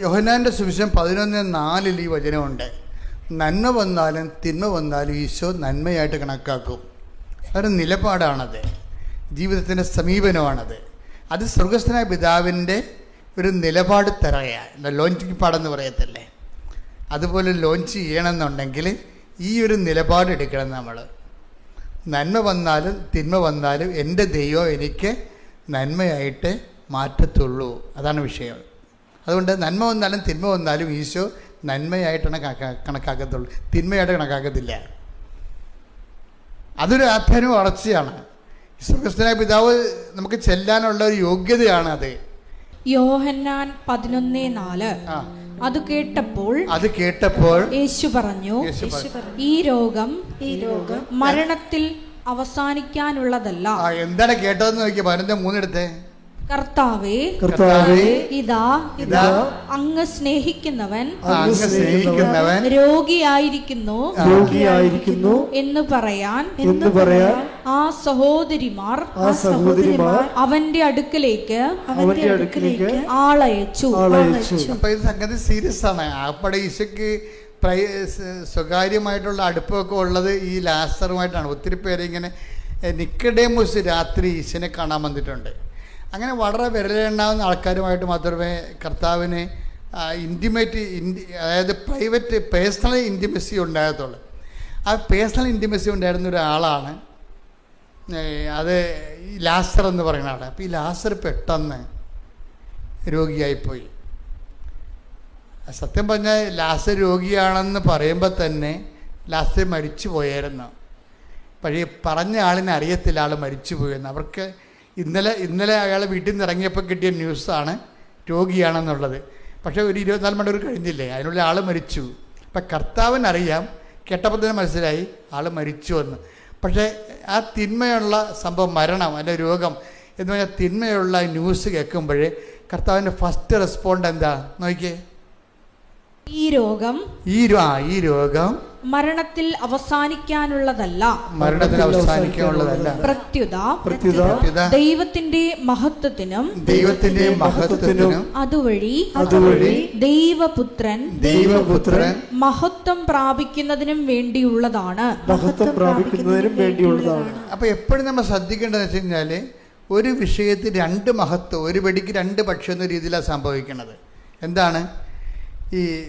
യോഹനാന്റെ സുവിശേഷം പതിനൊന്ന് നാലിൽ ഈ വചനമുണ്ട്. നന്മ വന്നാലും തിന്മ വന്നാലും ഈശോ നന്മയായിട്ട് കണക്കാക്കും. അതൊരു നിലപാടാണത്. ജീവിതത്തിന്റെ സമീപനമാണത്. അത് സ്വർഗസ്ഥനായ പിതാവിന്റെ ഒരു നിലപാട് തറയാണ് ലോഞ്ചിങ് പാടെന്ന് പറയത്തില്ലേ? അതുപോലെ ലോഞ്ച് ചെയ്യണമെന്നുണ്ടെങ്കിൽ ഈ ഒരു നിലപാട് എടുക്കണം നമ്മൾ നന്മ വന്നാലും തിന്മ വന്നാലും എന്റെ ദൈവം എനിക്ക് നന്മയായിട്ട് മാറ്റത്തുള്ളൂ. അതാണ് വിഷയം. അതുകൊണ്ട് നന്മ വന്നാലും തിന്മ വന്നാലും ഈശോ നന്മയായിട്ടാണ് കണക്കാക്കത്തുള്ളു. തിന്മയായിട്ട് കണക്കാക്കത്തില്ല. അതൊരു ആധ്യാത്മിക വളർച്ചയാണ്. സ്വർഗസ്ഥനായ പിതാവ് നമുക്ക് ചെല്ലാനുള്ള ഒരു യോഗ്യതയാണ് അത്. യോഹന്നാൻ പതിനൊന്ന് നാല്. അത് കേട്ടപ്പോൾ അത് കേട്ടപ്പോൾ യേശു പറഞ്ഞു യേശു പറഞ്ഞു, ഈ രോഗം ഈ രോഗം മരണത്തിൽ അവസാനിക്കാനുള്ളതല്ല. ആ എന്താണ് കേട്ടതെന്ന് നോക്കിയ പതിനൊന്ന് മൂന്നെടുത്തേ കർത്താവേ കർത്താവേ ഇതാ ഇതാ അങ്ങ് സ്നേഹിക്കുന്നവൻ അങ്ങ് സ്നേഹിക്കുന്നവൻ രോഗിയായിരിക്കുന്നു രോഗിയായിരിക്കുന്നു എന്ന് പറയാൻ എന്ന് പറയാൻ ആ സഹോദരിമാർ ആ സഹോദരിമാർ അവന്റെ അടുക്കലേക്ക് അവന്റെ അടുക്കലേക്ക് ആളയച്ചു ആളയച്ചു. അപ്പൊ ഇത് സംഗതി സീരിയസ് ആണ്. അപ്പടെ ഈശയ്ക്ക് സ്വകാര്യമായിട്ടുള്ള അടുപ്പമൊക്കെ ഉള്ളത് ഈ ലാസറുമായിട്ടാണ്. ഒത്തിരി പേരെ ഇങ്ങനെ നിക്കഡേമോസ് രാത്രി ഈശനെ കാണാൻ വന്നിട്ടുണ്ട്. അങ്ങനെ വളരെ വിരലെണ്ണാവുന്ന ആൾക്കാരുമായിട്ട് മാത്രമേ കർത്താവിന് ഇന്റിമേറ്റ് ഇന്റി അതായത് പ്രൈവറ്റ് പേഴ്സണൽ ഇന്റിമസി ഉണ്ടാകത്തുള്ളൂ. ആ പേഴ്സണൽ ഇന്റിമസി ഉണ്ടായിരുന്ന ഒരാളാണ് അത് ലാസർ എന്ന് പറയുന്ന ആളാണ് അപ്പോൾ ഈ ലാസർ പെട്ടെന്ന് രോഗിയായിപ്പോയി. സത്യം പറഞ്ഞാൽ ലാസർ രോഗിയാണെന്ന് പറയുമ്പോൾ തന്നെ ലാസർ മരിച്ചു പോയായിരുന്നു പഴയ പറഞ്ഞ ആളിനെ അറിയത്തില്ല ആൾ മരിച്ചു പോയെന്ന് അവർക്ക് ഇന്നലെ ഇന്നലെ അയാൾ വീട്ടിൽ നിന്ന് ഇറങ്ങിയപ്പോൾ കിട്ടിയ ന്യൂസാണ് രോഗിയാണെന്നുള്ളത്. പക്ഷേ ഒരു ഇരുപത്തിനാല് മണിക്കൂർ കഴിഞ്ഞില്ലേ? അതിനുള്ള ആൾ മരിച്ചു. അപ്പം കർത്താവിനറിയാം കേട്ടപ്പോൾ തന്നെ മനസ്സിലായി ആൾ മരിച്ചു എന്ന്. പക്ഷേ ആ തിന്മയുള്ള സംഭവം മരണം അല്ലെ രോഗം എന്ന് പറഞ്ഞാൽ തിന്മയുള്ള ന്യൂസ് കേൾക്കുമ്പോൾ കർത്താവിന്റെ ഫസ്റ്റ് റെസ്പോണ്ട് എന്താ? നോക്കിയേ. ഈ രോഗം ഈ ആ ഈ രോഗം മരണത്തിൽ അവസാനിക്കാനുള്ളതല്ല. മരണത്തിൽ അവസാനിക്കാനുള്ളതല്ല. പ്രത്യുത പ്രത്യുത. ഇതാ ദൈവത്തിന്റെ മഹത്വത്തിനും ദൈവത്തിന്റെ മഹത്വത്തിനും അതുവഴി അതുവഴി ദൈവപുത്രൻ ദൈവപുത്രൻ മഹത്വം പ്രാപിക്കുന്നതിനും വേണ്ടിയുള്ളതാണ്. മഹത്വം പ്രാപിക്കുന്നതിനും വേണ്ടിയുള്ളതാണ്. അപ്പൊ എപ്പോഴും നമ്മൾ ശ്രദ്ധിക്കേണ്ടതെന്ന് വെച്ച് കഴിഞ്ഞാൽ ഒരു വിഷയത്തിൽ രണ്ട് മഹത്വം ഒരു വെടിക്ക് രണ്ട് പക്ഷം എന്ന രീതിയിലാണ് സംഭവിക്കുന്നത്. എന്താണ്? ഈ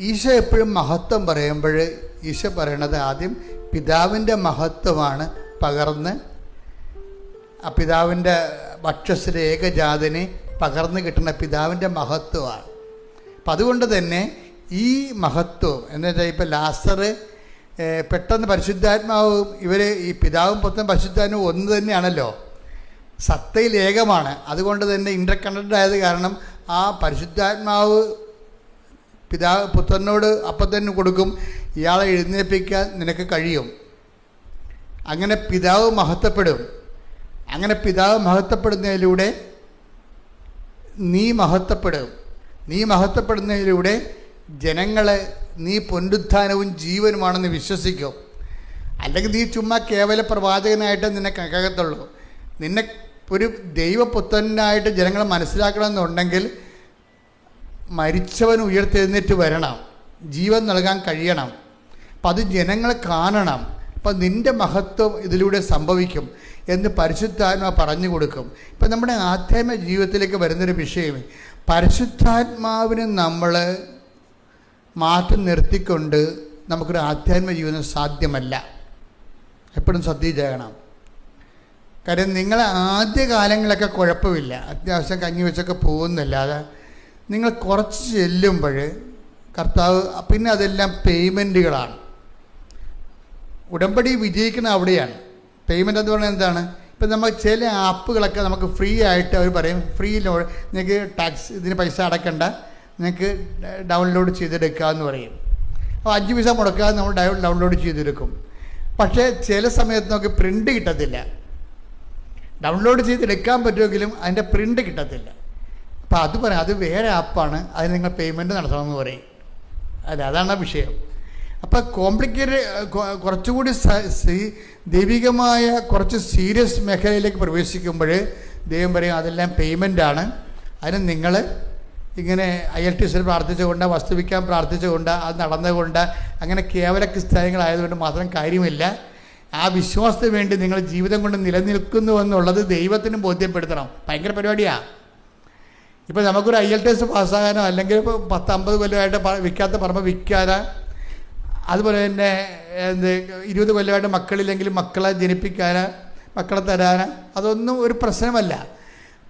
ഈശോ എപ്പോഴും മഹത്വം പറയുമ്പോൾ ഈശോ പറയണത് ആദ്യം പിതാവിന്റെ മഹത്വമാണ് പകർന്ന് ആ പിതാവിന്റെ വക്ഷസിലെ ഏകജാതിനെ പകർന്നു കിട്ടുന്ന പിതാവിന്റെ മഹത്വമാണ്. അപ്പം അതുകൊണ്ട് തന്നെ ഈ മഹത്വം എന്ന് വെച്ചാൽ ഇപ്പം ലാസർ പെട്ടെന്ന് പരിശുദ്ധാത്മാവും ഇവർ ഈ പിതാവും പുത്രനും പരിശുദ്ധാത്മാവും ഒന്ന് തന്നെയാണല്ലോ. സത്തയിൽ ഏകമാണ്. അതുകൊണ്ട് തന്നെ ഇന്റർ കണക്റ്റഡ് ആയത് കാരണം ആ പരിശുദ്ധാത്മാവ് പിതാവ് പുത്രനോട് അപ്പം തന്നെ കൊടുക്കും ഇയാളെ എഴുന്നേൽപ്പിക്കാൻ നിനക്ക് കഴിയും. അങ്ങനെ പിതാവ് മഹത്വപ്പെടും. അങ്ങനെ പിതാവ് മഹത്വപ്പെടുന്നതിലൂടെ നീ മഹത്വപ്പെടും. നീ മഹത്വപ്പെടുന്നതിലൂടെ ജനങ്ങളെ നീ പുനരുത്ഥാനവും ജീവനുമാണെന്ന് വിശ്വസിക്കും. അല്ലെങ്കിൽ നീ ചുമ്മാ കേവല പ്രവാചകനായിട്ട് നിന്നെ കകത്തുള്ളൂ നിന്നെ ഒരു ദൈവപുത്രനായിട്ട് ജനങ്ങളെ മനസ്സിലാക്കണമെന്നുണ്ടെങ്കിൽ മരിച്ചവൻ ഉയർത്തെഴുന്നേറ്റ് വരണം. ജീവൻ നൽകാൻ കഴിയണം. അപ്പം അത് ജനങ്ങൾ കാണണം. അപ്പം നിന്റെ മഹത്വം ഇതിലൂടെ സംഭവിക്കും എന്ന് പരിശുദ്ധാത്മ പറഞ്ഞു കൊടുക്കും. ഇപ്പം നമ്മുടെ ആധ്യാത്മ ജീവിതത്തിലേക്ക് വരുന്നൊരു വിഷയം. പരിശുദ്ധാത്മാവിന് നമ്മൾ മാറ്റം നിർത്തിക്കൊണ്ട് നമുക്കൊരു ആധ്യാത്മ ജീവിതം സാധ്യമല്ല. എപ്പോഴും ശ്രദ്ധിച്ചേക്കണം. കാര്യം നിങ്ങളെ ആദ്യ കാലങ്ങളൊക്കെ കുഴപ്പമില്ല. അത്യാവശ്യം കഞ്ഞി വെച്ചൊക്കെ പോകുന്നില്ലാതെ നിങ്ങൾ കുറച്ച് ചെല്ലുമ്പോൾ കർത്താവ് പിന്നെ അതെല്ലാം പേയ്മെന്റുകളാണ് ഉടമ്പടി വിജയിക്കുന്ന അവിടെയാണ്. പേയ്മെന്റ് എന്ന് പറഞ്ഞാൽ എന്താണ്? ഇപ്പം നമ്മൾ ചില ആപ്പുകളൊക്കെ നമുക്ക് ഫ്രീ ആയിട്ട് അവർ പറയും. ഫ്രീ ലോ നിങ്ങൾക്ക് ടാക്സ് ഇതിന് പൈസ അടക്കണ്ട. നിങ്ങൾക്ക് ഡൗൺലോഡ് ചെയ്തെടുക്കാമെന്ന് പറയും. അപ്പോൾ അഞ്ച് പൈസ മുടക്കാതെ നമ്മൾ ഡൗൺ ഡൗൺലോഡ് ചെയ്തെടുക്കും. പക്ഷേ ചില സമയത്ത് നമുക്ക് പ്രിന്റ് കിട്ടത്തില്ല. ഡൗൺലോഡ് ചെയ്തെടുക്കാൻ പറ്റുമെങ്കിലും അതിന്റെ പ്രിന്റ് കിട്ടത്തില്ല. അപ്പോൾ അത് പറയാം അത് വേറെ ആപ്പാണ് അതിന് നിങ്ങൾ പേയ്മെന്റ് നടത്തണമെന്ന് പറയും. അല്ല അതാണ് വിഷയം. അപ്പോൾ കോംപ്ലിക്കേറ്റഡ് കുറച്ചുകൂടി ദൈവികമായ കുറച്ച് സീരിയസ് മേഖലയിലേക്ക് പ്രവേശിക്കുമ്പോൾ ദൈവം പറയും അതെല്ലാം ആണ്. അതിന് നിങ്ങൾ ഇങ്ങനെ ഐ എൽ ടി സിൽ പ്രാർത്ഥിച്ചുകൊണ്ട് വസ്തുവിക്കാൻ പ്രാർത്ഥിച്ചുകൊണ്ട് അത് നടന്നുകൊണ്ട് അങ്ങനെ കേവല ക്രിസ്ത്യാനികളായതുകൊണ്ട് മാത്രം കാര്യമില്ല. ആ വിശ്വാസത്തിന് വേണ്ടി നിങ്ങൾ ജീവിതം കൊണ്ട് നിലനിൽക്കുന്നു എന്നുള്ളത് ദൈവത്തിനും ബോധ്യപ്പെടുത്തണം. ഭയങ്കര പരിപാടിയാണ് ഇപ്പോൾ നമുക്കൊരു ഐ എൽ ടി എസ് പാസ്സാകാനോ അല്ലെങ്കിൽ ഇപ്പോൾ പത്ത് അമ്പത് കൊല്ലമായിട്ട് വിൽക്കാത്ത പറമ്പ് വിൽക്കാനോ അതുപോലെ തന്നെ എന്ത് ഇരുപത് കൊല്ലമായിട്ട് മക്കളില്ലെങ്കിൽ മക്കളെ ജനിപ്പിക്കാനോ മക്കളെ തരാനോ അതൊന്നും ഒരു പ്രശ്നമല്ല.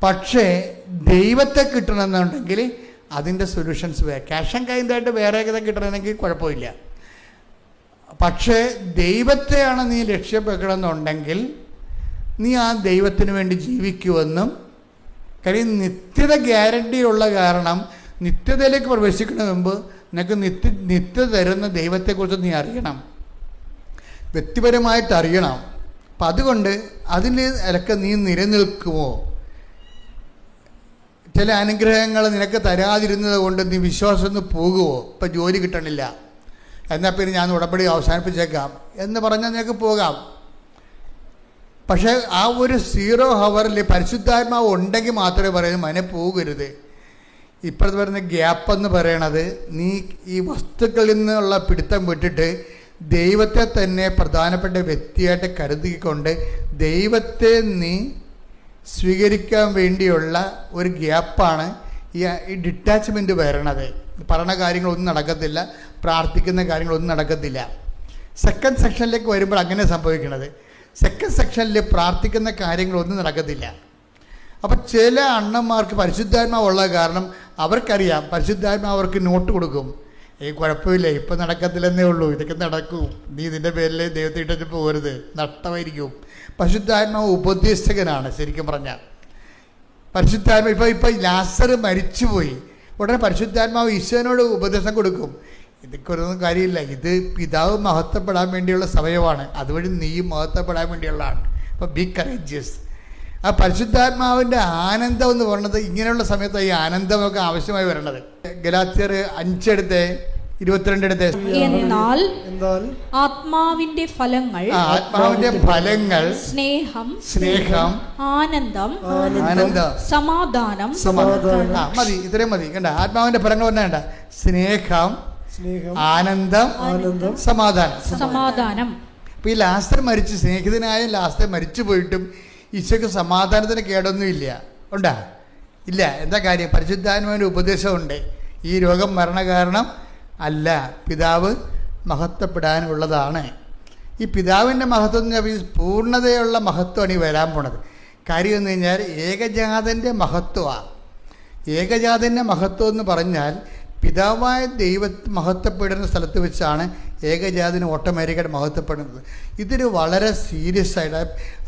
പക്ഷേ ദൈവത്തെ കിട്ടണമെന്നുണ്ടെങ്കിൽ അതിന്റെ സൊല്യൂഷൻസ് വേ. ക്യാഷ് ആൻഡ് കൈൻഡായിട്ട് വേറെ ഏകദേശം കിട്ടണമെങ്കിൽ കുഴപ്പമില്ല. പക്ഷേ ദൈവത്തെയാണ് നീ ലക്ഷ്യപ്പെടുക്കണമെന്നുണ്ടെങ്കിൽ നീ ആ ദൈവത്തിന് വേണ്ടി ജീവിക്കുമെന്നും കാര്യം നിത്യത ഗ്യാരണ്ടി ഉള്ള കാരണം നിത്യതയിലേക്ക് പ്രവേശിക്കുന്നതിന് മുമ്പ് നിനക്ക് നിത്യ നിത്യത തരുന്ന ദൈവത്തെക്കുറിച്ച് നീ അറിയണം. വ്യക്തിപരമായിട്ട് അറിയണം. അപ്പം അതുകൊണ്ട് അതിന് ഇലക്കെ നീ നിലനിൽക്കുമോ? ചില അനുഗ്രഹങ്ങൾ നിനക്ക് തരാതിരുന്നത് കൊണ്ട് നീ വിശ്വാസം ഒന്ന് പോകുമോ? ഇപ്പം ജോലി കിട്ടണില്ല. എന്നാൽ പിന്നെ ഞാൻ ഉടമ്പടി അവസാനിപ്പിച്ചേക്കാം. എന്ന് പറഞ്ഞാൽ നിനക്ക് പോകാം. പക്ഷേ ആ ഒരു സീറോ ഹവറിൽ പരിശുദ്ധാത്മാവ് ഉണ്ടെങ്കിൽ മാത്രമേ പറയുന്നത് മനെ പോകരുത്. ഇപ്പോഴത്തെ പറയുന്ന ഗ്യാപ്പ് എന്ന് പറയണത് നീ ഈ വസ്തുക്കളിൽ നിന്നുള്ള പിടുത്തം വിട്ടിട്ട് ദൈവത്തെ തന്നെ പ്രധാനപ്പെട്ട വ്യക്തിയായിട്ട് കരുതിക്കൊണ്ട് ദൈവത്തെ നീ സ്വീകരിക്കാൻ വേണ്ടിയുള്ള ഒരു ഗ്യാപ്പാണ് ഈ ഈ ഡിറ്റാച്ച്മെന്റ് വരണത്. പറയണ കാര്യങ്ങളൊന്നും നടക്കത്തില്ല പ്രാർത്ഥിക്കുന്ന കാര്യങ്ങളൊന്നും നടക്കത്തില്ല. സെക്കൻഡ് സെക്ഷനിലേക്ക് വരുമ്പോൾ അങ്ങനെ സംഭവിക്കുന്നത് സെക്കൻഡ് സെക്ഷനിൽ പ്രാർത്ഥിക്കുന്ന കാര്യങ്ങളൊന്നും നടക്കത്തില്ല. അപ്പം ചില അണ്ണന്മാർക്ക് പരിശുദ്ധാത്മാവുള്ള കാരണം അവർക്കറിയാം പരിശുദ്ധാത്മാവ് അവർക്ക് നോട്ട് കൊടുക്കും. ഈ കുഴപ്പമില്ല ഇപ്പം നടക്കത്തില്ലെന്നേ ഉള്ളൂ ഇതൊക്കെ നടക്കും. നീ ഇതിന്റെ പേരിൽ ദൈവത്തെ ഇട്ടിട്ട് പോകരുത് നഷ്ടമായിരിക്കും. പരിശുദ്ധാത്മാവ് ഉപദേശകനാണ് ശരിക്കും പറഞ്ഞാൽ. പരിശുദ്ധാത്മ ഇപ്പോൾ ഇപ്പോൾ ലാസർ മരിച്ചുപോയി. ഉടനെ പരിശുദ്ധാത്മാവ് ഈശ്വരനോട് ഉപദേശം കൊടുക്കും. ഇതൊക്കെ കാര്യമില്ല. ഇത് പിതാവ് മഹത്വപ്പെടാൻ വേണ്ടിയുള്ള സമയമാണ്. അതുവഴി നീയും മഹത്വപ്പെടാൻ വേണ്ടിയുള്ളതാണ്. അപ്പോൾ ബി കറേജിയസ് ആ പരിശുദ്ധാത്മാവിന്റെ ആനന്ദം എന്ന് പറയുന്നത് ഇങ്ങനെയുള്ള സമയത്ത് ഈ ആനന്ദമൊക്കെ ആവശ്യമായി വരേണ്ടത്. ഗലാത്തിയർ അഞ്ചെടുത്ത് ഇരുപത്തിരണ്ടെടുത്ത്. എന്നാൽ എന്നാൽ ആത്മാവിന്റെ ഫലങ്ങൾ ആത്മാവിന്റെ ഫലങ്ങൾ സ്നേഹം സ്നേഹം ആനന്ദം ആനന്ദം സമാധാനം. സമാധാനം. ആ മതി ഇത്രയും മതി. കണ്ട ആത്മാവിന്റെ ഫലങ്ങൾ പറഞ്ഞ കണ്ട. സ്നേഹം ആനന്ദം ആനന്ദം സമാധാനം. സമാധാനം. അപ്പോൾ ഈ ലാസ്റ്റർ മരിച്ച് സ്നേഹിതനായ ലാസ്റ്റർ മരിച്ചു പോയിട്ടും ഈശോയ്ക്ക് സമാധാനത്തിന് കേടൊന്നും ഇല്ല. ഉണ്ടാ? ഇല്ല. എന്താ കാര്യം? പരിശുദ്ധാത്മാവിന്റെ ഉപദേശമുണ്ട്. ഈ രോഗം മരണ കാരണം അല്ല. പിതാവ് മഹത്വപ്പെടാനുള്ളതാണ്. ഈ പിതാവിന്റെ മഹത്വം എന്ന് പറഞ്ഞാൽ പൂർണതയുള്ള മഹത്വമാണ് ഈ വരാൻ പോണത്. കാര്യം എന്ന് കഴിഞ്ഞാൽ ഏകജാതന്റെ മഹത്വമാണ് ഏകജാതന്റെ മഹത്വം എന്ന് പറഞ്ഞാൽ പിതാവായ ദൈവ മഹത്വപ്പെടുന്ന സ്ഥലത്ത് വെച്ചാണ് ഏകജാതിന് ഓട്ടോമാറ്റിക്കായിട്ട് മഹത്വപ്പെടുന്നത്. ഇതൊരു വളരെ സീരിയസ് ആയിട്ട്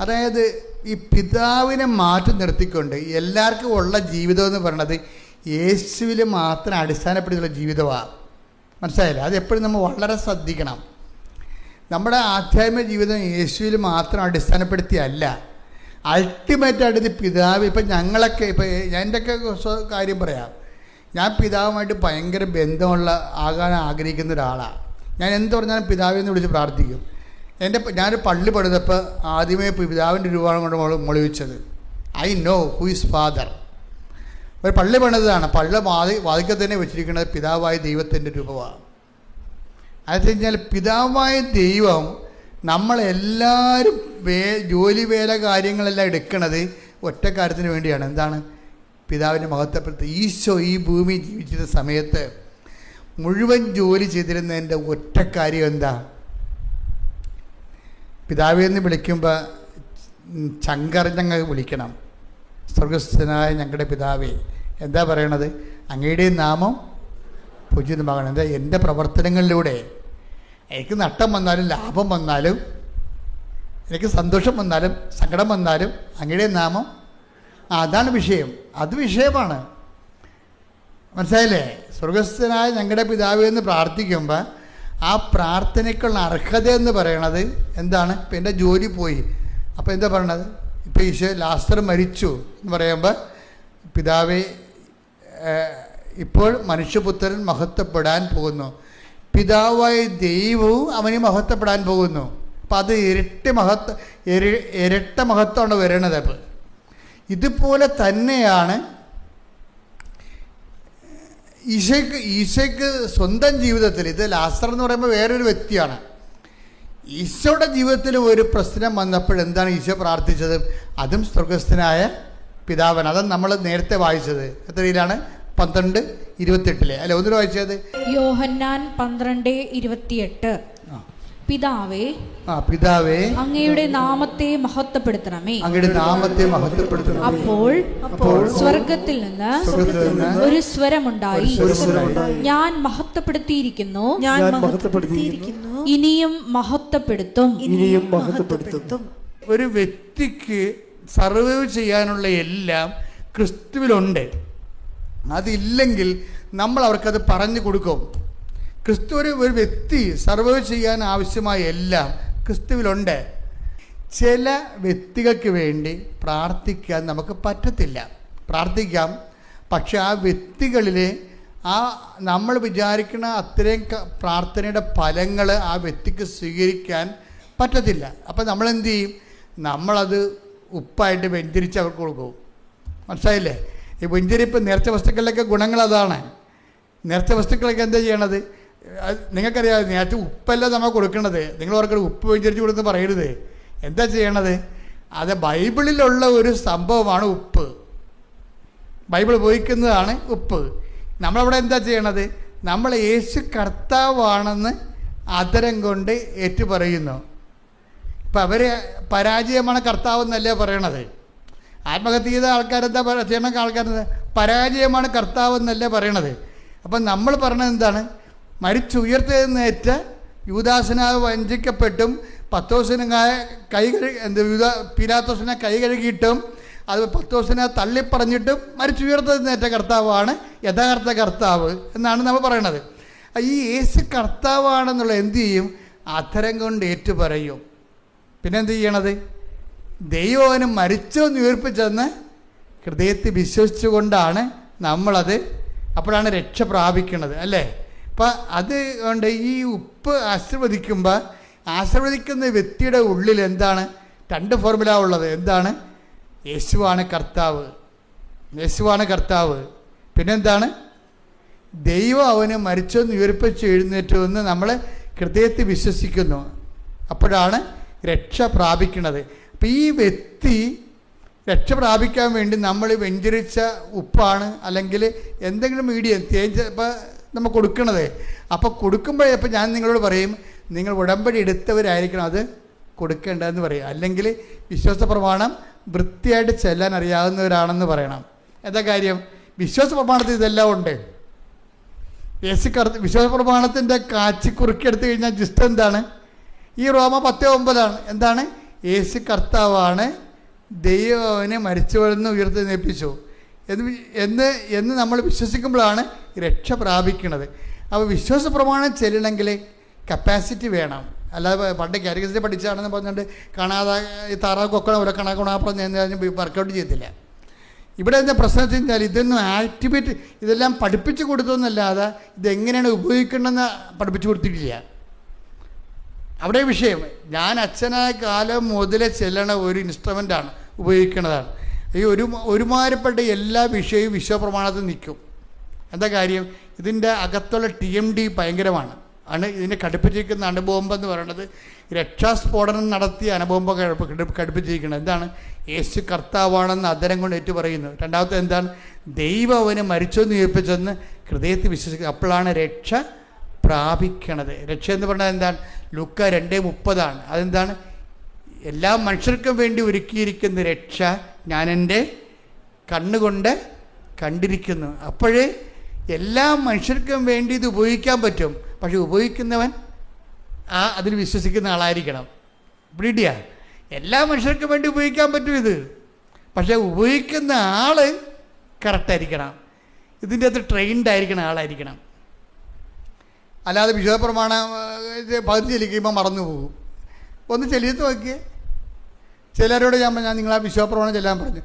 അതായത് ഈ പിതാവിനെ മാറ്റി നിർത്തിക്കൊണ്ട് എല്ലാവർക്കും ഉള്ള ജീവിതം എന്ന് പറയുന്നത് യേശുവിൽ മാത്രം അടിസ്ഥാനപ്പെടുത്തിയുള്ള ജീവിതമാണ് മനസ്സിലായില്ല? അത് എപ്പോഴും നമ്മൾ വളരെ ശ്രദ്ധിക്കണം. നമ്മുടെ ആധ്യാത്മിക ജീവിതം യേശുവിൽ മാത്രം അടിസ്ഥാനപ്പെടുത്തിയല്ല അൾട്ടിമേറ്റായിട്ട് ഇത് പിതാവ് ഇപ്പം ഞങ്ങളൊക്കെ ഇപ്പം എന്റെയൊക്കെ കാര്യം പറയാം. ഞാൻ പിതാവുമായിട്ട് ഭയങ്കര ബന്ധമുള്ള ആകാൻ ആഗ്രഹിക്കുന്ന ഒരാളാണ് ഞാൻ എന്ത് പറഞ്ഞാലും പിതാവിൽ നിന്ന് വിളിച്ച് പ്രാർത്ഥിക്കും. എന്റെ ഞാനൊരു പള്ളി പണിതപ്പോൾ ആദ്യമേ പിതാവിന്റെ രൂപമാണ് കൊണ്ട് മോൾ മൊളിവിച്ചത് I know who is father ഒരു പള്ളി പണിതാണ് പള്ളി വാതി വാതിക്കൽ തന്നെ വെച്ചിരിക്കുന്നത് പിതാവായ ദൈവത്തിന്റെ രൂപമാണ് അതെന്ന് കഴിഞ്ഞാൽ പിതാവായ ദൈവം നമ്മളെല്ലാവരും വേ ജോലി വേല കാര്യങ്ങളെല്ലാം എടുക്കണത് ഒറ്റ കാര്യത്തിന് വേണ്ടിയാണ്. എന്താണ്? പിതാവിന്റെ മഹത്വപ്പെടുത്തി ഈശോ ഈ ഭൂമി ജീവിച്ചിരുന്ന സമയത്ത് മുഴുവൻ ജോലി ചെയ്തിരുന്നതിന്റെ ഒറ്റ കാര്യം എന്താ? പിതാവെ എന്ന് വിളിക്കുമ്പോൾ ചങ്കറിഞ്ഞങ്ങ് വിളിക്കണം. സ്വർഗസ്ഥനായ ഞങ്ങളുടെ പിതാവേ എന്താ പറയണത്? അങ്ങയുടെ നാമം പൂജിതമാകണം എന്താ എന്റെ പ്രവർത്തനങ്ങളിലൂടെ എനിക്ക് നഷ്ടം വന്നാലും ലാഭം വന്നാലും എനിക്ക് സന്തോഷം വന്നാലും സങ്കടം വന്നാലും അങ്ങയുടെ നാമം അതാണ് വിഷയം. അത് വിഷയമാണ്. മനസ്സിലായില്ലേ? സ്വർഗസ്ഥനായ ഞങ്ങളുടെ പിതാവ് എന്ന് പ്രാർത്ഥിക്കുമ്പോൾ ആ പ്രാർത്ഥനയ്ക്കുള്ള അർഹത എന്ന് പറയണത് എന്താണ്? ഇപ്പം എന്റെ ജോലി പോയി. അപ്പോൾ എന്താ പറയണത്? ഇപ്പം ഈശോ ലാസ്റ്റർ മരിച്ചു എന്ന് പറയുമ്പോൾ പിതാവെ ഇപ്പോൾ മനുഷ്യപുത്രൻ മഹത്വപ്പെടാൻ പോകുന്നു. പിതാവായ ദൈവവും അവന് മഹത്വപ്പെടാൻ പോകുന്നു. അപ്പം അത് ഇരട്ടി മഹത്വ ഇര- ഇരട്ട മഹത്വമാണ് വരണത്. അപ്പോൾ ഇതുപോലെ തന്നെയാണ് ഈശയ്ക്ക് ഈശയ്ക്ക് സ്വന്തം ജീവിതത്തിൽ ഇത് ലാസർ എന്ന് പറയുമ്പോൾ വേറൊരു വ്യക്തിയാണ്. ഈശോയുടെ ജീവിതത്തിൽ ഒരു പ്രശ്നം വന്നപ്പോൾ എന്താണ് ഈശോ പ്രാർത്ഥിച്ചത്? അതും സ്വർഗസ്ഥനായ പിതാവൻ അതാണ് നമ്മൾ നേരത്തെ വായിച്ചത്. എത്രയിലാണ്? പന്ത്രണ്ട് ഇരുപത്തെട്ടിലെ. അല്ലെ ഒന്നിനു വായിച്ചത്? യോഹന്നാൻ പന്ത്രണ്ട് ഇരുപത്തിയെട്ട്. പിതാവേ ആ പിതാവേ അങ്ങയുടെ നാമത്തെ മഹത്വപ്പെടുത്തണമേ. അങ്ങയുടെ നാമത്തെ മഹത്വപ്പെടുത്തണം അപ്പോൾ അപ്പോൾ സ്വർഗത്തിൽ നിന്ന് ഒരു സ്വരമുണ്ടായി. ഞാൻ മഹത്വപ്പെടുത്തിയിരിക്കുന്നു. ഞാൻ മഹത്വപ്പെടുത്തിയിരിക്കുന്നു. ഇനിയും മഹത്വപ്പെടുത്തും. ഇനിയും മഹത്വപ്പെടുത്തും. ഒരു വ്യക്തിക്ക് സർവൈവ് ചെയ്യാനുള്ള എല്ലാം ക്രിസ്തുവിലുണ്ട്. അതില്ലെങ്കിൽ നമ്മൾ അവർക്കത് പറഞ്ഞു കൊടുക്കും. ക്രിസ്തു ഒരു ഒരു വ്യക്തി സർവൈവ് ചെയ്യാൻ ആവശ്യമായ എല്ലാം ക്രിസ്തുവിലുണ്ട്. ചില വ്യക്തികൾക്ക് വേണ്ടി പ്രാർത്ഥിക്കാൻ നമുക്ക് പറ്റത്തില്ല. പ്രാർത്ഥിക്കാം. പക്ഷെ ആ വ്യക്തികളിൽ ആ നമ്മൾ വിചാരിക്കുന്ന അത്രയും പ്രാർത്ഥനയുടെ ഫലങ്ങൾ ആ വ്യക്തിക്ക് സ്വീകരിക്കാൻ പറ്റത്തില്ല. അപ്പം നമ്മളെന്ത് ചെയ്യും? നമ്മളത് ഉപ്പായിട്ട് വെഞ്ചരിച്ച് അവർക്ക് കൊടുക്കും. മനസ്സിലായില്ലേ? ഈ വെഞ്ചരിപ്പ് നേർച്ച വസ്തുക്കളിലൊക്കെ ഗുണങ്ങൾ അതാണ്. നേർച്ച വസ്തുക്കളൊക്കെ എന്താ ചെയ്യണത്? നിങ്ങൾക്കറിയാം നേരത്തെ ഉപ്പല്ല നമ്മൾ കൊടുക്കണത്. നിങ്ങൾ ഓർക്കൊരു ഉപ്പ് വെഞ്ചരിച്ച് കൊടുത്ത് പറയരുത്. എന്താ ചെയ്യണത്? അത് ബൈബിളിലുള്ള ഒരു സംഭവമാണ് ഉപ്പ്. ബൈബിൾ ഉപയോഗിക്കുന്നതാണ് ഉപ്പ്. നമ്മളവിടെ എന്താ ചെയ്യണത്? നമ്മൾ യേശു കർത്താവാണെന്ന് അതരം കൊണ്ട് ഏറ്റു പറയുന്നു ഇപ്പം അവർ പരാജയമാണ് കർത്താവ് എന്നല്ലേ പറയണത്? ആത്മഹത്യ ചെയ്ത ആൾക്കാരെന്താ ചെയ്യണ ആൾക്കാരെന്താ? പരാജയമാണ് കർത്താവ് എന്നല്ലേ പറയണത്? അപ്പം നമ്മൾ പറഞ്ഞത് എന്താണ്? മരിച്ചുയർത്തെഴുന്നേറ്റ യൂദാസനാവ് വഞ്ചിക്കപ്പെട്ടും പത്തോസിനെ കൈ കഴുകി എന്ത് യൂദാ പിലാത്തോസിനെ കൈ കഴുകിയിട്ടും അത് പത്തോസിനെ തള്ളിപ്പറഞ്ഞിട്ടും മരിച്ചുയർത്തെഴുന്നേറ്റ കർത്താവാണ് യഥാർത്ഥ കർത്താവ് എന്നാണ് നമ്മൾ പറയണത്. ഈ യേശു കർത്താവാണെന്നുള്ള എന്തു ചെയ്യും? അധരം കൊണ്ട് ഏറ്റു പറയും പിന്നെ എന്ത് ചെയ്യണത്? ദൈവം മരിച്ചു എന്ന് ഉയർപ്പിച്ചെന്ന് ഹൃദയത്തിൽ വിശ്വസിച്ചുകൊണ്ടാണ് നമ്മളത് അപ്പോഴാണ് രക്ഷ പ്രാപിക്കുന്നത് അല്ലേ? അപ്പം അത് കൊണ്ട് ഈ ഉപ്പ് ആശീർവദിക്കുമ്പോൾ ആശീർവദിക്കുന്ന വ്യക്തിയുടെ ഉള്ളിൽ എന്താണ്? രണ്ട് ഫോർമുല ഉള്ളത്. എന്താണ്? യേശുവാണ് കർത്താവ്. യേശുവാണ് കർത്താവ്. പിന്നെന്താണ്? ദൈവം അവന് മരിച്ചെന്ന് ഉയർപ്പിച്ച് എഴുന്നേറ്റുമെന്ന് നമ്മൾ ഹൃദയത്തിൽ വിശ്വസിക്കുന്നു. അപ്പോഴാണ് രക്ഷ പ്രാപിക്കുന്നത്. അപ്പം ഈ വ്യക്തി രക്ഷ പ്രാപിക്കാൻ വേണ്ടി നമ്മൾ വെഞ്ചരിച്ച ഉപ്പാണ് അല്ലെങ്കിൽ എന്തെങ്കിലും മീഡിയം തേഞ്ച ഇപ്പം നമ്മൾ കൊടുക്കണത്. അപ്പോൾ കൊടുക്കുമ്പോഴേ ഞാൻ നിങ്ങളോട് പറയും നിങ്ങൾ ഉടമ്പടി എടുത്തവരായിരിക്കണം അത് കൊടുക്കേണ്ടതെന്ന് പറയും. അല്ലെങ്കിൽ വിശ്വാസ പ്രമാണം വൃത്തിയായിട്ട് ചെല്ലാൻ അറിയാവുന്നവരാണെന്ന് പറയണം. എന്താ കാര്യം? വിശ്വാസ പ്രമാണത്തിൽ ഇതെല്ലാം ഉണ്ട്. യേശു കർത്ത വിശ്വാസ പ്രമാണത്തിന്റെ കാച്ചി കുറുക്കിയെടുത്ത് കഴിഞ്ഞാൽ ജിസ്റ്റ് എന്താണ്? ഈ റോമ പത്ത് ഒമ്പതാണ്. എന്താണ്? യേശു കർത്താവാണ് ദൈവം അവനെ വരുന്ന ഉയർത്തെഴുന്നേൽപ്പിച്ചു നേപ്പിച്ചു എന്ന് എന്ന് എന്ന് നമ്മൾ വിശ്വസിക്കുമ്പോഴാണ് രക്ഷ പ്രാപിക്കുന്നത്. അപ്പോൾ വിശ്വാസ പ്രമാണം ചെല്ലണമെങ്കിൽ കപ്പാസിറ്റി വേണം. അല്ലാതെ പണ്ട് കാരിക്കസിറ്റി പഠിച്ചാണെന്ന് പറഞ്ഞുകൊണ്ട് കാണാതെ ഈ താറാവ് കൊക്കണ പോലെ കണക്കണ പറഞ്ഞ് വർക്കൗട്ട് ചെയ്യത്തില്ല. ഇവിടെ എന്താ പ്രശ്നം വെച്ച് കഴിഞ്ഞാൽ ഇതൊന്നും ആക്ടിവേറ്റ് ഇതെല്ലാം പഠിപ്പിച്ചു കൊടുത്തതെന്നല്ലാതെ ഇതെങ്ങനെയാണ് ഉപയോഗിക്കണമെന്ന് പഠിപ്പിച്ചു കൊടുത്തിട്ടില്ല. അവിടെ വിഷയം ഞാൻ അച്ഛനായ കാലം മുതലേ ചെല്ലണ ഒരു ഇൻസ്ട്രുമെന്റാണ് ഉപയോഗിക്കുന്നതാണ് ഈ ഒരു ഒരുമാതിരിപ്പെട്ട എല്ലാ വിഷയവും വിശ്വപ്രമാണത്തിൽ നിൽക്കും. എന്താ കാര്യം? ഇതിന്റെ അകത്തുള്ള ടി എം ഡി ഭയങ്കരമാണ്. ആണ് ഇതിനെ കടുപ്പിച്ചിരിക്കുന്ന അണുബോംബ് എന്ന് പറയുന്നത് രക്ഷാസ്ഫോടനം നടത്തിയ അണുബോംബ് കടുപ്പിച്ചിരിക്കുന്നത് എന്താണ്? യേശു കർത്താവാണെന്ന് അതരം കൊണ്ട് ഏറ്റു പറയുന്നു രണ്ടാമത്തെ എന്താണ്? ദൈവം അവനെ മരിച്ചെന്ന് ഏൽപ്പിച്ചെന്ന് ഹൃദയത്തിൽ വിശ്വസിക്കുന്നത് അപ്പോഴാണ് രക്ഷ പ്രാപിക്കണത്. രക്ഷ എന്ന് പറഞ്ഞാൽ എന്താണ്? ലുക്ക രണ്ടേ മുപ്പതാണ്. അതെന്താണ്? എല്ലാ മനുഷ്യർക്കും വേണ്ടി ഒരുക്കിയിരിക്കുന്ന രക്ഷ ഞാൻ എന്റെ കണ്ണുകൊണ്ട് കണ്ടിരിക്കുന്നു. അപ്പോഴേ എല്ലാ മനുഷ്യർക്കും വേണ്ടി ഇത് ഉപയോഗിക്കാൻ പറ്റും. പക്ഷെ ഉപയോഗിക്കുന്നവൻ ആ അതിൽ വിശ്വസിക്കുന്ന ആളായിരിക്കണം. പിടിയ എല്ലാ മനുഷ്യർക്കും വേണ്ടി ഉപയോഗിക്കാൻ പറ്റും ഇത്. പക്ഷേ ഉപയോഗിക്കുന്ന ആൾ കറക്റ്റായിരിക്കണം ഇതിന്റെ അകത്ത് ട്രെയിൻഡ് ആയിരിക്കണം ആളായിരിക്കണം. അല്ലാതെ ഇത് പകുതി ചെല്ലിക്കുമ്പോൾ മറന്നു പോകും ഒന്ന് ചെല്ലിയത്ത് നോക്കിയേ. ചിലരോട് ഞാൻ പറഞ്ഞു, നിങ്ങൾ ആ വിശ്വപ്രമാണം ചെല്ലാൻ പറഞ്ഞു.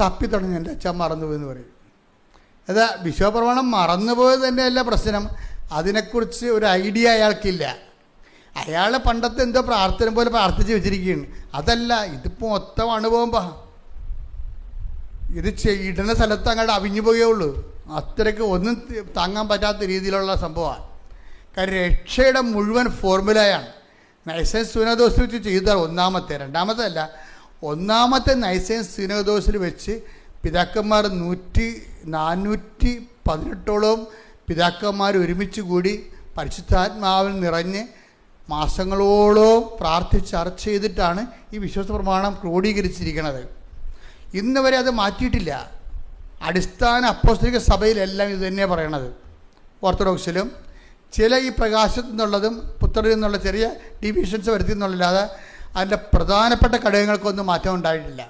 തപ്പി തുടങ്ങി എന്റെ അച്ഛൻ മറന്നുപോയെന്ന് പറയും. അതാ വിശ്വപ്രമാണം മറന്നുപോയത് തന്നെയല്ല പ്രശ്നം. അതിനെക്കുറിച്ച് ഒരു ഐഡിയ അയാൾക്കില്ല. അയാൾ പണ്ടത്തെ എന്തോ പ്രാർത്ഥന പോലെ പ്രാർത്ഥിച്ച് വെച്ചിരിക്കുകയാണ്. അതല്ല ഇതിപ്പോൾ മൊത്തം അണുപോകുമ്പോൾ ഇത് ഇടുന്ന സ്ഥലത്ത് അങ്ങോട്ട് അവിഞ്ഞു പോകേ ഉള്ളൂ. അത്രയ്ക്ക് ഒന്നും താങ്ങാൻ പറ്റാത്ത രീതിയിലുള്ള സംഭവമാണ്. കാര്യം രക്ഷയുടെ മുഴുവൻ ഫോർമുലയാണ് നൈസൻസ് സുനദോസ് വെച്ച് ചെയ്താൽ ഒന്നാമത്തെ രണ്ടാമത്തെ അല്ല. ഒന്നാമത്തെ നൈസൈൻസ് സുനദോസിൽ വെച്ച് പിതാക്കന്മാർ നൂറ്റി നാനൂറ്റി പതിനെട്ടോളം പിതാക്കന്മാർ ഒരുമിച്ച് കൂടി പരിശുദ്ധാത്മാവിൽ നിറഞ്ഞ് മാസങ്ങളോളം പ്രാർത്ഥിച്ച് ചർച്ച ചെയ്തിട്ടാണ് ഈ വിശ്വാസ പ്രമാണം ക്രോഡീകരിച്ചിരിക്കുന്നത് ഇന്ന് വരെ അത് മാറ്റിയിട്ടില്ല. അടിസ്ഥാന അപ്പോസ്തലിക സഭയിലെല്ലാം ഇത് തന്നെ പറയണത്. ഓർത്തഡോക്സിലും ചില ഈ പ്രകാശത്തു നിന്നുള്ളതും പുത്രരിൽ നിന്നുള്ള ചെറിയ ഡിവിഷൻസ് വരുത്തി എന്നുള്ളല്ലാതെ അതിന്റെ പ്രധാനപ്പെട്ട ഘടകങ്ങൾക്കൊന്നും മാറ്റം ഉണ്ടായിട്ടില്ല.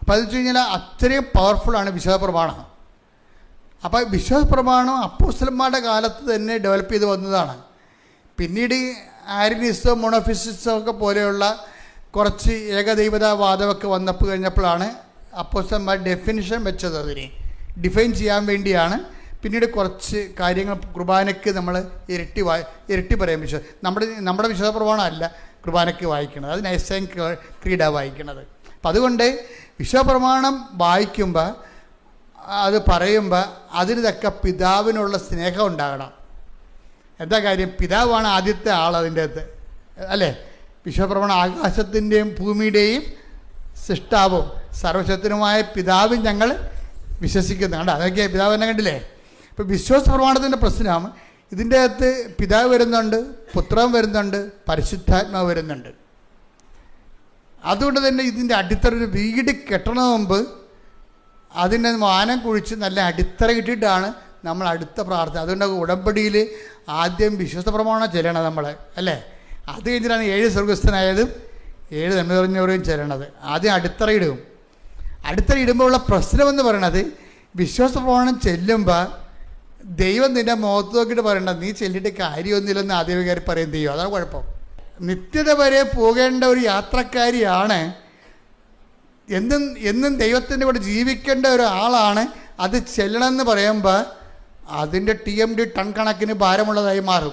അപ്പോൾ അതെന്ന് വെച്ച് കഴിഞ്ഞാൽ അത്രയും പവർഫുള്ളാണ് വിശ്വാസ പ്രമാണം അപ്പോൾ വിശ്വാസ പ്രമാണം അപ്പോസ്റ്റലന്മാരുടെ കാലത്ത് തന്നെ ഡെവലപ്പ് ചെയ്ത് വന്നതാണ്. പിന്നീട് ആരിനിസോ മൊണോഫിസിസോ ഒക്കെ പോലെയുള്ള കുറച്ച് ഏകദൈവതാവാദമൊക്കെ വന്നപ്പോൾ കഴിഞ്ഞപ്പോഴാണ് അപ്പോസ്റ്റലന്മാർ ഡെഫിനിഷൻ വെച്ചത് അതിനെ. ഡിഫൈൻ ചെയ്യാൻ വേണ്ടിയാണ്. പിന്നീട് കുറച്ച് കാര്യങ്ങൾ കുർബാനയ്ക്ക് നമ്മൾ ഇരട്ടി വാ ഇരട്ടി പറയാൻ വിശ്വാസം നമ്മുടെ നമ്മുടെ വിശ്വാസ പ്രമാണം അല്ല കുർബാനയ്ക്ക് വായിക്കുന്നത് അത് നൈസൈൻ ക്രീഡ വായിക്കുന്നത് അപ്പം അതുകൊണ്ട് വിശ്വപ്രമാണം വായിക്കുമ്പോൾ അത് പറയുമ്പോൾ അതിന് തക്ക പിതാവിനുള്ള സ്നേഹം ഉണ്ടാകണം. എന്താ കാര്യം? പിതാവാണ് ആദ്യത്തെ ആൾ അതിന്റെ അകത്ത്. അല്ലേ? വിശ്വപ്രമാണം ആകാശത്തിന്റെയും ഭൂമിയുടെയും സൃഷ്ടാവും. സർവശക്തനുമായ പിതാവും ഞങ്ങൾ വിശ്വസിക്കുന്നു. കണ്ട? അതൊക്കെ പിതാവ് തന്നെ കണ്ടില്ലേ? ഇപ്പം വിശ്വാസ പ്രമാണത്തിന്റെ പ്രശ്നം ഇതിന്റെ അകത്ത് പിതാവ് വരുന്നുണ്ട്. പുത്രൻ വരുന്നുണ്ട് പരിശുദ്ധാത്മാവ് വരുന്നുണ്ട്. അതുകൊണ്ട് തന്നെ ഇതിന്റെ അടിത്തറ ഒരു വീട് കെട്ടണ മുമ്പ് അതിനെ മാനം കുഴിച്ച് നല്ല അടിത്തറ ഇട്ടിട്ടാണ് നമ്മൾ അടുത്ത പ്രാർത്ഥന. അതുകൊണ്ട് ഉടമ്പടിയിൽ ആദ്യം വിശ്വസ പ്രമാണം ചെല്ലണം നമ്മൾ അല്ലേ? അത് കഴിഞ്ഞിട്ടാണ് ഏഴ് സ്വർഗസ്ഥനായതും ഏഴ് നന്മ നിറഞ്ഞവരെയും ചെല്ലണത്. ആദ്യം അടിത്തറ ഇടും. അടിത്തറ ഇടുമ്പോൾ ഉള്ള പ്രശ്നമെന്ന് പറയണത് വിശ്വാസ പ്രമാണം ചെല്ലുമ്പോൾ ദൈവം നിന്റെ മുഖത്ത് നോക്കിയിട്ട് പറയണ്ട നീ ചെല്ലിട്ട് കാര്യമൊന്നുമില്ലെന്ന് ആദ്യമേ കയറി പറയും ദൈവം. അതാണ് കുഴപ്പം. നിത്യത വരെ പോകേണ്ട ഒരു യാത്രക്കാരിയാണ് എന്നും എന്നും ദൈവത്തിന്റെ കൂടെ ജീവിക്കേണ്ട ഒരാളാണ് അത് ചെല്ലണമെന്ന് പറയുമ്പോൾ അതിന്റെ ടി എം ഡി ടൺ കണക്കിന് ഭാരമുള്ളതായി മാറും.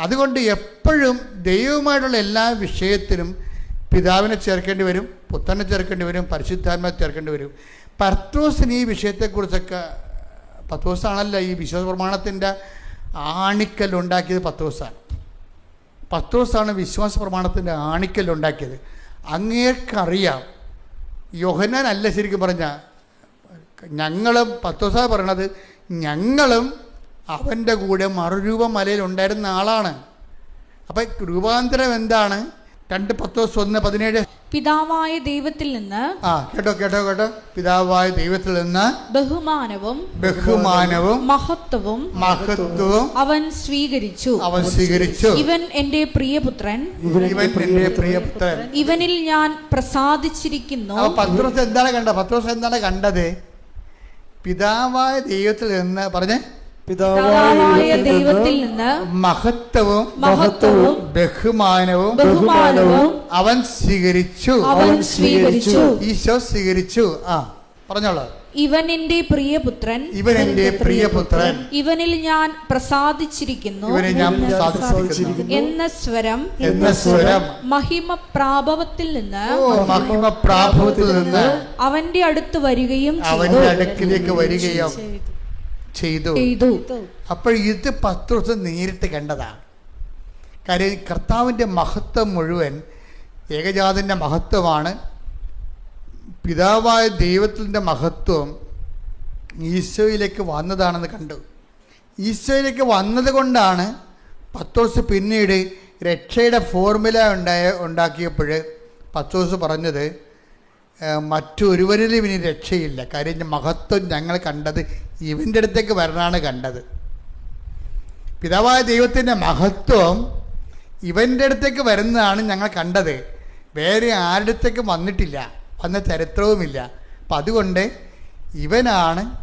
അതുകൊണ്ട് എപ്പോഴും ദൈവവുമായിട്ടുള്ള എല്ലാ വിഷയത്തിലും പിതാവിനെ ചേർക്കേണ്ടി വരും പുത്രനെ ചേർക്കേണ്ടി വരും പരിശുദ്ധാത്മ ചേർക്കേണ്ടി വരും. പർത്തോസിന് ഈ വിഷയത്തെക്കുറിച്ചൊക്കെ പത്തോസാണല്ലോ ഈ വിശ്വാസ പ്രമാണത്തിന്റെ ആണിക്കൽ ഉണ്ടാക്കിയത് പത്ത് ദിവസമാണ്. പത്ത് ദിവസമാണ് വിശ്വാസ പ്രമാണത്തിന്റെ ആണിക്കൽ ഉണ്ടാക്കിയത്. അങ്ങേക്കറിയാം യോഹനാൻ അല്ല ശരിക്കും പറഞ്ഞ ഞങ്ങളും പത്ത് ദിവസമാണ് പറയണത് ഞങ്ങളും അവന്റെ കൂടെ മറുരൂപ മലയിൽ ഉണ്ടായിരുന്ന ആളാണ്. അപ്പം രൂപാന്തരം എന്താണ്? രണ്ട് പത്ത് ദിവസം ഒന്ന് പതിനേഴ് പിതാവായ ദൈവത്തിൽ നിന്ന് ആ കേട്ടോ കേട്ടോ കേട്ടോ. പിതാവായ ദൈവത്തിൽ നിന്ന് ബഹുമാനവും ബഹുമാനവും മഹത്വവും മഹത്വവും അവൻ സ്വീകരിച്ചു. അവൻ സ്വീകരിച്ചു. ഇവൻ എന്റെ പ്രിയപുത്രൻ. ഇവൻ എന്റെ പ്രിയപുത്രൻ. ഇവനിൽ ഞാൻ പ്രസാദിച്ചിരിക്കുന്നു. ആ പത്രോസ് എന്താണ് കണ്ടത്? പത്രോസ് എന്താണ് കണ്ടത്? പിതാവായ ദൈവത്തിൽ നിന്ന് പറഞ്ഞ്. പിതാവായ ദൈവത്തിൽ നിന്ന് മഹത്വവും മഹത്വവും ബഹുമാനവും ബഹുമാനവും അവൻ സ്വീകരിച്ചു. അവൻ സ്വീകരിച്ചു. ഈശോ സ്വീകരിച്ചു. ആ പറഞ്ഞോളൂ. ഇവൻ എന്റെ പ്രിയപുത്രൻ ഇവൻ എന്റെ പ്രിയപുത്രൻ ഇവനിൽ ഞാൻ പ്രസാദിച്ചിരിക്കുന്നു. ഇവനെ ഞാൻ പ്രസാദിച്ചിരിക്കുന്നു. എന്ന സ്വരം എന്ന സ്വരം മഹിമ പ്രാഭവത്തിൽ നിന്ന് മഹിമ പ്രാഭവത്തിൽ നിന്ന് അവന്റെ അടുത്ത് വരികയും അവന്റെ അടുക്കിലേക്ക് വരികയും ചെയ്തു. അപ്പോൾ ഇത് പത്ത് ദിവസം നേരിട്ട് കണ്ടതാണ് കാര്യം കർത്താവിന്റെ മഹത്വം മുഴുവൻ ഏകജാതന്റെ മഹത്വമാണ്. പിതാവായ ദൈവത്തിന്റെ മഹത്വം ഈശോയിലേക്ക് വന്നതാണെന്ന് കണ്ടു. ഈശോയിലേക്ക് വന്നത് കൊണ്ടാണ് പത്തോസ് പിന്നീട് രക്ഷയുടെ ഫോർമുല ഉണ്ടായ ഉണ്ടാക്കിയപ്പോൾ പത്തോസ് പറഞ്ഞത് "ഏഹ്, മറ്റൊരുവരിലും ഇനി രക്ഷയില്ല. കാര്യം മഹത്വം ഞങ്ങൾ കണ്ടത് ഇവന്റെ അടുത്തേക്ക് വരണമാണ് കണ്ടത്. പിതാവായ ദൈവത്തിന്റെ മഹത്വം ഇവന്റെ അടുത്തേക്ക് വരുന്നതാണ് ഞങ്ങൾ കണ്ടത്. വേറെ ആരുടെ അടുത്തേക്ക് വന്നിട്ടില്ല. വന്ന ചരിത്രവുമില്ല. അപ്പം അതുകൊണ്ട് ഇവനാണ്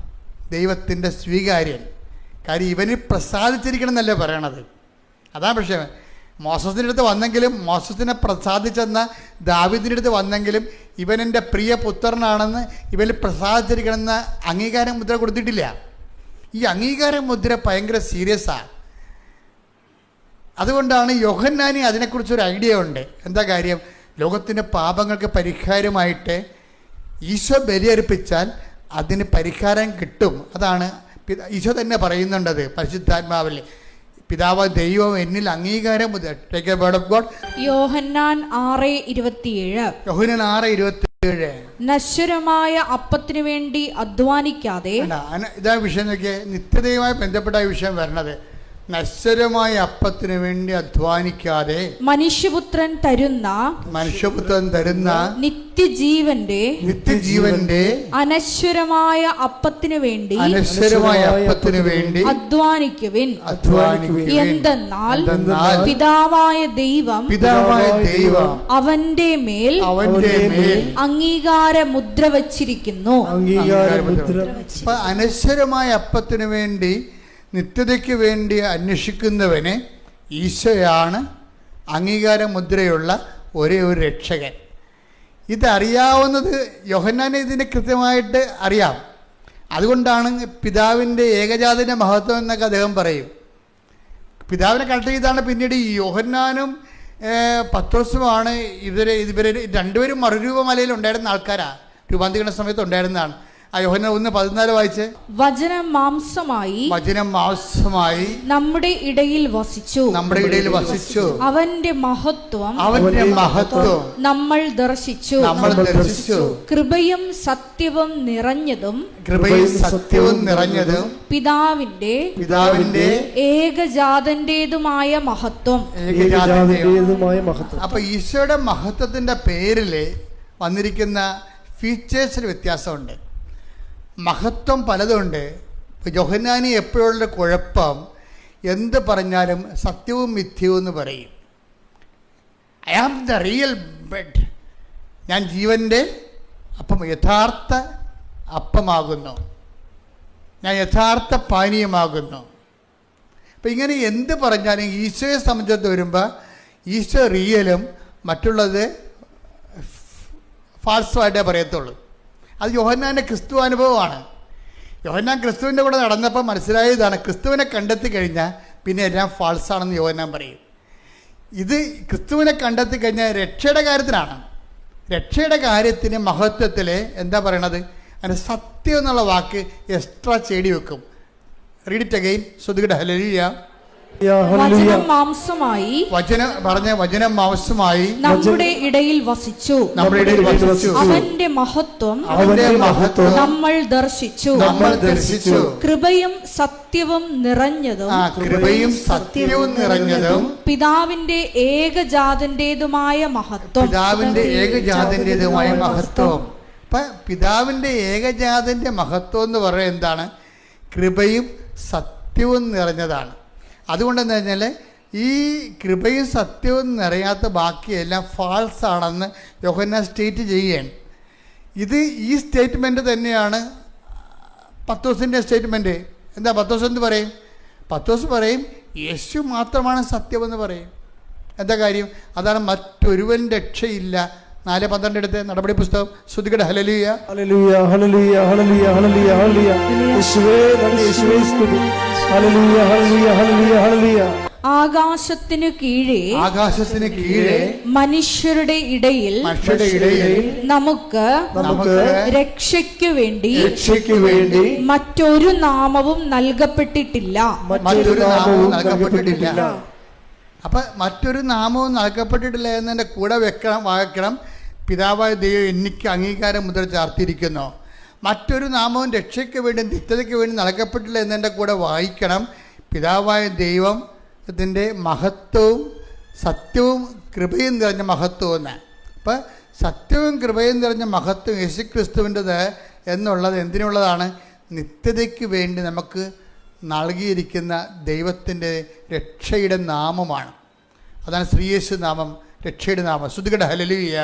ദൈവത്തിന്റെ സ്വീകാര്യൻ കാര്യം ഇവന് പ്രസാദിച്ചിരിക്കണം എന്നല്ലേ പറയണത്. അതാണ് പക്ഷേ മോസസിന്റെ അടുത്ത് വന്നെങ്കിലും മോസസിനെ പ്രസാദിച്ചെന്ന ദാവിദിന്റെ അടുത്ത് വന്നെങ്കിലും ഇവൻ എന്റെ പ്രിയ പുത്രനാണെന്ന് ഇവൻ പ്രസാദിച്ചിരിക്കണമെന്ന അംഗീകാരം മുദ്ര കൊടുത്തിട്ടില്ല. ഈ അംഗീകാര മുദ്ര ഭയങ്കര സീരിയസാണ് അതുകൊണ്ടാണ് യോഹന്നാനി അതിനെക്കുറിച്ചൊരു ഐഡിയ ഉണ്ട്. എന്താ കാര്യം? ലോകത്തിന്റെ പാപങ്ങൾക്ക് പരിഹാരമായിട്ട് ഈശോ ബലിയർപ്പിച്ചാൽ അതിന് പരിഹാരം കിട്ടും. അതാണ് ഈശോ തന്നെ പറയുന്നുണ്ടത് പരിശുദ്ധാത്മാവിൽ. പിതാവ് ദൈവം എന്നിൽ അംഗീകാരം take word of God Yohannan ആറ് ഇരുപത്തിയേഴ്. യോഹനൻ ആറ് ഇരുപത്തിയേഴ്. നശ്വരമായ അപ്പത്തിനു വേണ്ടി അധ്വാനിക്കാതെ ഇതാ വിഷയം നോക്കിയേ. നിത്യതയുമായി ബന്ധപ്പെട്ട വിഷയം വരണത്. നശ്വരമായ അപ്പത്തിന് വേണ്ടി അധ്വാനിക്കാതെ മനുഷ്യപുത്രൻ തരുന്ന മനുഷ്യപുത്രൻ തരുന്ന നിത്യജീവന്റെ നിത്യജീവന്റെ അനശ്വരമായ അപ്പത്തിനു വേണ്ടി അനശ്വരമായ അപ്പത്തിന് വേണ്ടി അധ്വാനിക്കുവിൻ. അധ്വാനിക്കുവിൻ. എന്തെന്നാൽ പിതാവായ ദൈവം പിതാവായ ദൈവം അവന്റെ മേൽ അവന്റെ മേൽ അംഗീകാര മുദ്ര വച്ചിരിക്കുന്നു. അംഗീകാര മുദ്ര അനശ്വരമായ അപ്പത്തിന് വേണ്ടി നിത്യതയ്ക്ക് വേണ്ടി അന്വേഷിക്കുന്നവന് ഈശോയാണ് അംഗീകാരമുദ്രയുള്ള ഒരേ ഒരു രക്ഷകൻ. ഇതറിയാവുന്നത് യോഹന്നാനെ ഇതിനെ കൃത്യമായിട്ട് അറിയാം. അതുകൊണ്ടാണ് പിതാവിന്റെ ഏകജാതിന്റെ മഹത്വം എന്നൊക്കെ അദ്ദേഹം പറയും. പിതാവിനെ കണക്ട് ചെയ്താണ് പിന്നീട് ഈ യോഹന്നാനും പത്രോസുമാണ് ഇവരെ ഇവരെ രണ്ടുപേരും മറുരൂപമലയിൽ ഉണ്ടായിരുന്ന ആൾക്കാരാണ് രൂപാന്തരീകരണ സമയത്ത് ഉണ്ടായിരുന്നതാണ്. ആ യോഹന്നാൻ ഒന്ന് പതിനാല് വായിച്ച്. വചനം മാംസമായി വചനം മാംസമായി നമ്മുടെ ഇടയിൽ വസിച്ചു. നമ്മുടെ ഇടയിൽ വസിച്ചു. അവന്റെ മഹത്വം അവന്റെ മഹത്വം നമ്മൾ ദർശിച്ചു. നമ്മൾ ദർശിച്ചു. കൃപയും സത്യവും നിറഞ്ഞതും കൃപയും സത്യവും നിറഞ്ഞതും പിതാവിന്റെ പിതാവിന്റെ ഏകജാതന്റേതുമായ മഹത്വം. ഏകജാതന്റേതുമായ മഹത്വം. അപ്പൊ ഈശോയുടെ മഹത്വത്തിന്റെ പേരിൽ വന്നിരിക്കുന്ന ഫീച്ചേഴ്സിന് വ്യത്യാസമുണ്ട്. മഹത്വം പലതുണ്ട് ജൊഹന്നാനി എപ്പോഴുള്ള കുഴപ്പം എന്ത് പറഞ്ഞാലും സത്യവും മിഥ്യവും എന്ന് പറയും I am the real bread ഞാൻ ജീവന്റെ അപ്പം യഥാർത്ഥ അപ്പമാകുന്നു ഞാൻ യഥാർത്ഥ പാനീയമാകുന്നു അപ്പം ഇങ്ങനെ എന്ത് പറഞ്ഞാലും ഈശോയെ സംബന്ധിച്ച് വരുമ്പോൾ ഈശോ റിയലും മറ്റുള്ളത് ഫാൾസുമായിട്ടേ പറയത്തുള്ളൂ അത് യോഹന്നാന്റെ ക്രിസ്തു അനുഭവമാണ്. യോഹന്നാൻ ക്രിസ്തുവിന്റെ കൂടെ നടന്നപ്പോൾ മനസ്സിലായതാണ് ക്രിസ്തുവിനെ കണ്ടെത്തി കഴിഞ്ഞാൽ പിന്നെ എല്ലാം ഫാൾസാണെന്ന് യോഹന്നാൻ പറയും. ഇത് ക്രിസ്തുവിനെ കണ്ടെത്തി കഴിഞ്ഞാൽ രക്ഷയുടെ കാര്യത്തിനാണ് രക്ഷയുടെ കാര്യത്തിന് മഹത്വത്തിൽ എന്താ പറയണത്? അതിന് സത്യം എന്നുള്ള വാക്ക് എക്സ്ട്രാ ചേടി വെക്കും. റീഡ് ഇറ്റ് അഗൈൻ ശ്രുതിയുടെ ഹലലിയ. വചനം മാംസമായി വചനം പറഞ്ഞ വചനം മാംസമായി നമ്മുടെ ഇടയിൽ വസിച്ചു. നമ്മുടെ ഇടയിൽ വസിച്ചു. അവന്റെ മഹത്വം അവന്റെ മഹത്വം നമ്മൾ ദർശിച്ചു. നമ്മൾ ദർശിച്ചു. കൃപയും സത്യവും നിറഞ്ഞതും കൃപയും സത്യവും നിറഞ്ഞതും പിതാവിന്റെ ഏകജാതന്റേതുമായ മഹത്വം. പിതാവിന്റെ ഏകജാതന്റേതുമായ മഹത്വം. ഇപ്പൊ പിതാവിന്റെ ഏകജാതന്റെ മഹത്വം എന്ന് പറയുന്നത് എന്താണ്? കൃപയും സത്യവും നിറഞ്ഞതാണ്. അതുകൊണ്ട് എന്താ വെച്ചാൽ ഈ കൃപയും സത്യവും നിറയാത്ത ബാക്കിയെല്ലാം ഫാൾസ് ആണെന്ന് യോഹന്ന സ്റ്റേറ്റ് ചെയ്യുകയാണ്. ഇത് ഈ സ്റ്റേറ്റ്മെന്റ് തന്നെയാണ്. പത്തോസിന്റെ സ്റ്റേറ്റ്മെന്റ് എന്താ പത്തോസ് എന്ത് പറയും? പത്തോസ് പറയും യേശു മാത്രമാണ് സത്യമെന്ന് പറയും. എന്താ കാര്യം? അതാണ് മറ്റൊരുവൻ രക്ഷയില്ല. നാല് പന്ത്രണ്ട് എടുത്ത് നടപടി പുസ്തകം ശ്രുതികട ഹലലിയ ഹല്ലേലൂയ, ഹല്ലേലൂയ, ഹല്ലേലൂയ, ഹല്ലേലൂയ, ഹല്ലേലൂയ. യേശുവേ നന്ദി, യേശുവേ സ്തുതി. ഹല്ലേലൂയ, ഹല്ലേലൂയ, ഹല്ലേലൂയ, ഹല്ലേലൂയ. ആകാശത്തിനു കീഴേ ആകാശത്തിന് കീഴേ മനുഷ്യരുടെ ഇടയിൽ മനുഷ്യരുടെ ഇടയിൽ നമുക്ക് നമുക്ക് രക്ഷയ്ക്കു വേണ്ടി രക്ഷയ്ക്ക് വേണ്ടി മറ്റൊരു നാമവും നൽകപ്പെട്ടിട്ടില്ല മറ്റൊരു നാമവും നൽകപ്പെട്ടിട്ടില്ല അപ്പൊ മറ്റൊരു നാമവും നൽകപ്പെട്ടിട്ടില്ല എന്നതിന്റെ കൂടെ വെക്കണം വായിക്കണം പിതാവായ ദൈവം എനിക്ക് അംഗീകാരം മുതൽ ചാർത്തിയിരിക്കുന്നു. മറ്റൊരു നാമവും രക്ഷയ്ക്ക് വേണ്ടി നിത്യതയ്ക്ക് വേണ്ടി നൽകപ്പെട്ടില്ല എന്നതിന്റെ കൂടെ വായിക്കണം. പിതാവായ ദൈവം ഇതിന്റെ മഹത്വവും സത്യവും കൃപയും നിറഞ്ഞ മഹത്വം എന്ന്. അപ്പം സത്യവും കൃപയും നിറഞ്ഞ മഹത്വം യേശുക്രിസ്തുവിന്റെത് എന്നുള്ളത് എന്തിനുള്ളതാണ്? നിത്യതയ്ക്ക് വേണ്ടി നമുക്ക് നൽകിയിരിക്കുന്ന ദൈവത്തിന്റെ രക്ഷയുടെ നാമമാണ്. അതാണ് ശ്രീയേശു നാമം. രക്ഷയുടെ നാമം. ശ്രുതികട. ഹലലിയ